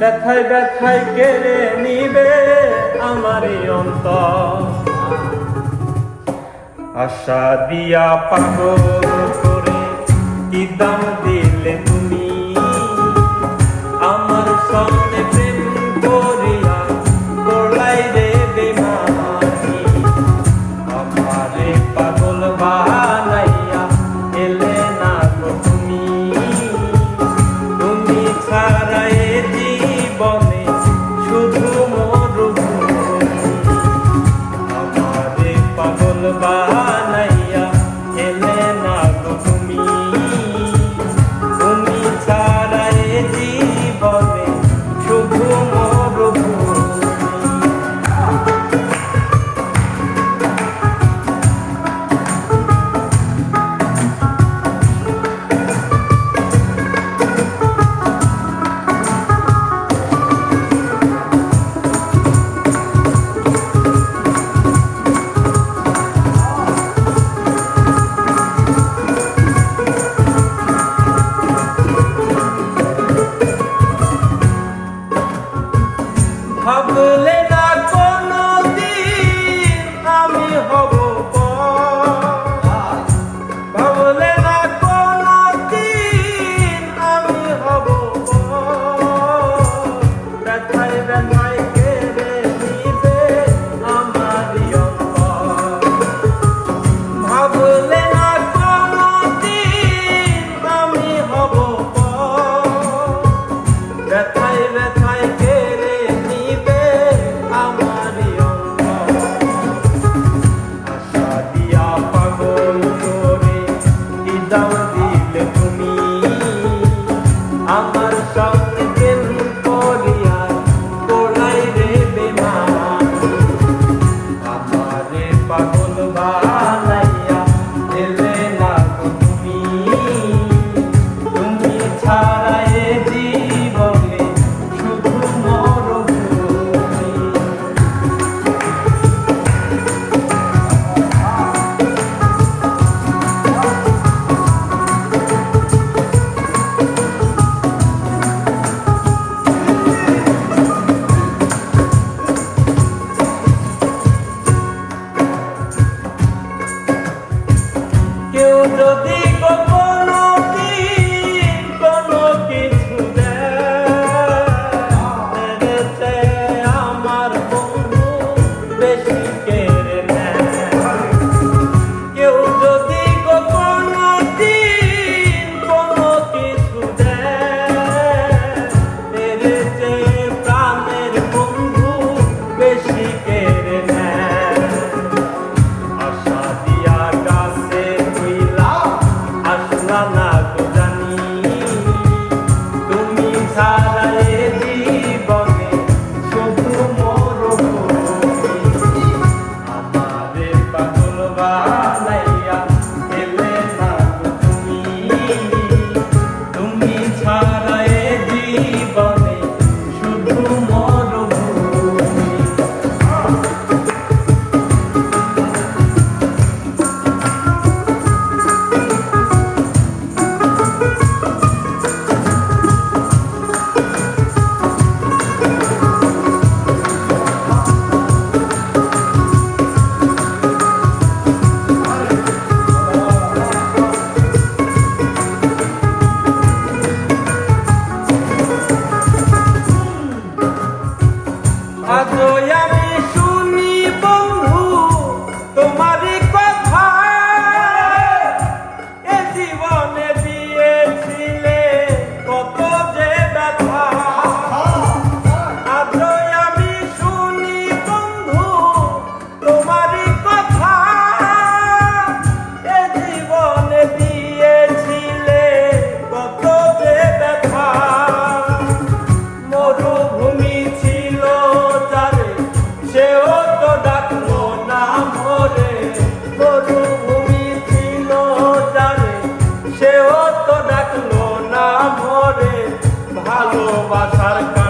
ব্যথায় ব্যথায় কেড়ে নিবে আমার অন্ত আশা দিয়া পাগল করে কি দাম নাই Sara. Llámame Vasarka